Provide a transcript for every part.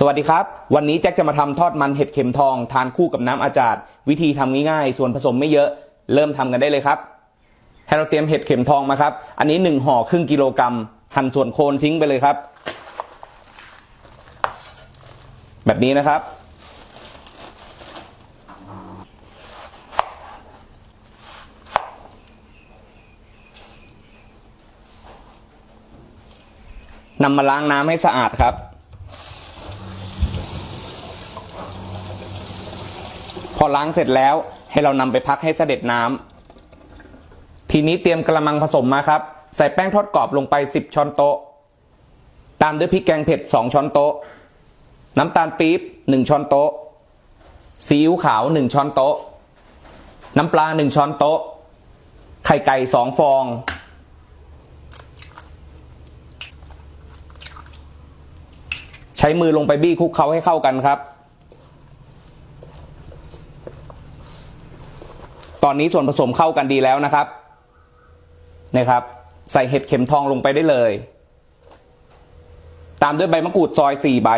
สวัสดีครับ วันนี้แจ็คจะมาทำทอดมันเห็ดเข็มทองทานคู่กับน้ำอาจาดวิธีทำง่ายๆ ส่วนผสมไม่เยอะ เริ่มทำกันได้เลยครับให้เราเตรียมเห็ดเข็มทองมาครับ อันนี้หนึ่งห่อครึ่งกิโลกรัม หั่นส่วนโคนทิ้งไปเลยครับ แบบนี้นะครับ นำมาล้างน้ำให้สะอาดครับ อล้างเสร็จแล้วให้เรานำไปพักให้เสด็จน้ำทีนี้เตรียมกระมังผสมมาครับ ใส่แป้งทอดกรอบลงไป 10 ช้อนโต๊ะ ตามด้วยพริกแกงเผ็ด 2 ช้อนโต๊ะ น้ำตาลปี๊บ 1 ช้อนโต๊ะ ซีอิ๊วขาว 1 ช้อนโต๊ะ น้ำปลา 1 ช้อนโต๊ะ ไข่ไก่ 2 ฟอง ใช้มือลงไปบี้คลุกเคล้าให้เข้ากันครับ ตอนนี้ส่วนผสมเข้ากันดีแล้วนะครับนะครับ ใส่เห็ดเข็มทองลงไปได้เลย ตามด้วยใบมะกรูดซอยสี่ใบ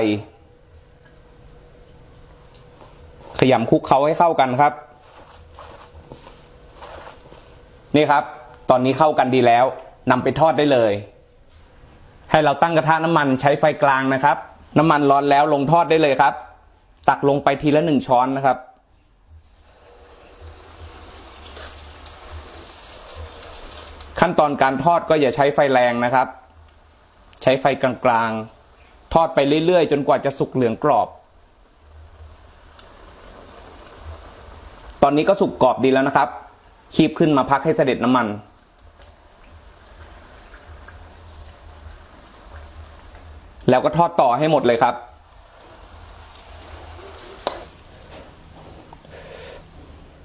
ขยำคลุกเคล้าให้เข้ากันครับ นี่ครับ ตอนนี้เข้ากันดีแล้วนำไปทอดได้เลย ให้เราตั้งกระทะน้ำมันใช้ไฟกลางนะครับ น้ำมันร้อนแล้วลงทอดได้เลยครับ ตักลงไปทีละหนึ่งช้อนนะครับ ขั้นตอนการทอดก็อย่าใช้ไฟแรงนะครับ ใช้ไฟกลางๆ ทอดไปเรื่อยๆ จนกว่าจะสุกเหลืองกรอบ ตอนนี้ก็สุกกรอบดีแล้วนะครับ คีบขึ้นมาพักให้เสด็จน้ำมัน แล้วก็ทอดต่อให้หมดเลยครับ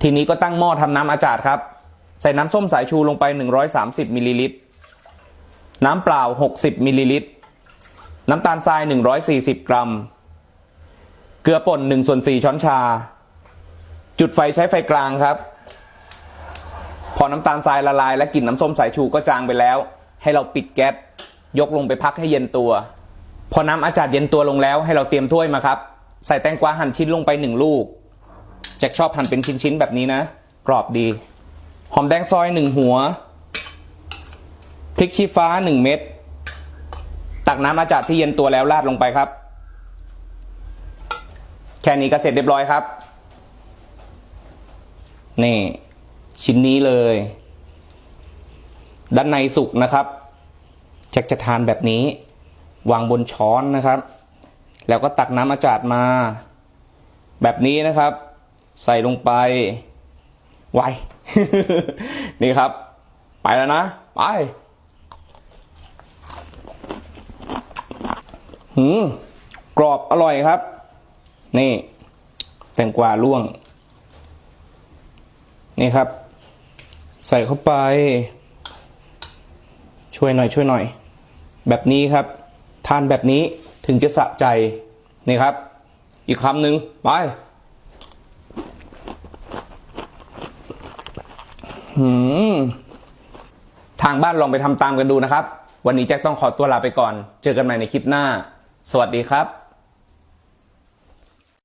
ทีนี้ก็ตั้งหม้อทำน้ำอาจาดครับ ใส่น้ำส้มสายชูลงไป 130มิลลิลิตร น้ำเปล่า 60มิลลิลิตร น้ำตาลทราย 140 กรัม เกลือป่น1ส่วน4ช้อนชา จุดไฟใช้ไฟกลางครับ พอน้ำตาลทรายละลายและกลิ่นน้ำส้มสายชูก็จางไปแล้ว ให้เราปิดแก๊ส ยกลงไปพักให้เย็นตัว พอน้ำอาจารย์เย็นตัวลงแล้ว ให้เราเตรียมถ้วยมาครับ ใส่แตงกวาหั่นชิ้นลงไปหนึ่งลูกแจ็คชอบหั่นเป็นชิ้นๆแบบนี้นะ กรอบดี หอมแดงซอยหนึ่งหัว พริกชี้ฟ้าหนึ่งเม็ด ตักน้ำอาจารย์ที่เย็นตัวแล้วราดลงไปครับ แค่นี้ก็เสร็จเรียบร้อยครับ นี่ ชิ้นนี้เลย ด้านในสุกนะครับจ็คจะทานแบบนี้ วางบนช้อนนะครับ แล้วก็ตักน้ำอาจารย์มา แบบนี้นะครับ ใส่ลงไป ไว นี่ครับ ไปแล้วนะ ไปหืมกรอบอร่อยครับ นี่แตงกวาล่วง นี่ครับ ใส่เข้าไป ช่วยหน่อยช่วยหน่อย แบบนี้ครับ ทานแบบนี้ถึงจะสะใจ นี่ครับ อีกคำหนึ่งไป หืมทางบ้านลองไปทำตามกันดูนะครับ วันนี้แจ็คต้องขอตัวลาไปก่อน เจอกันใหม่ในคลิปหน้า สวัสดีครับ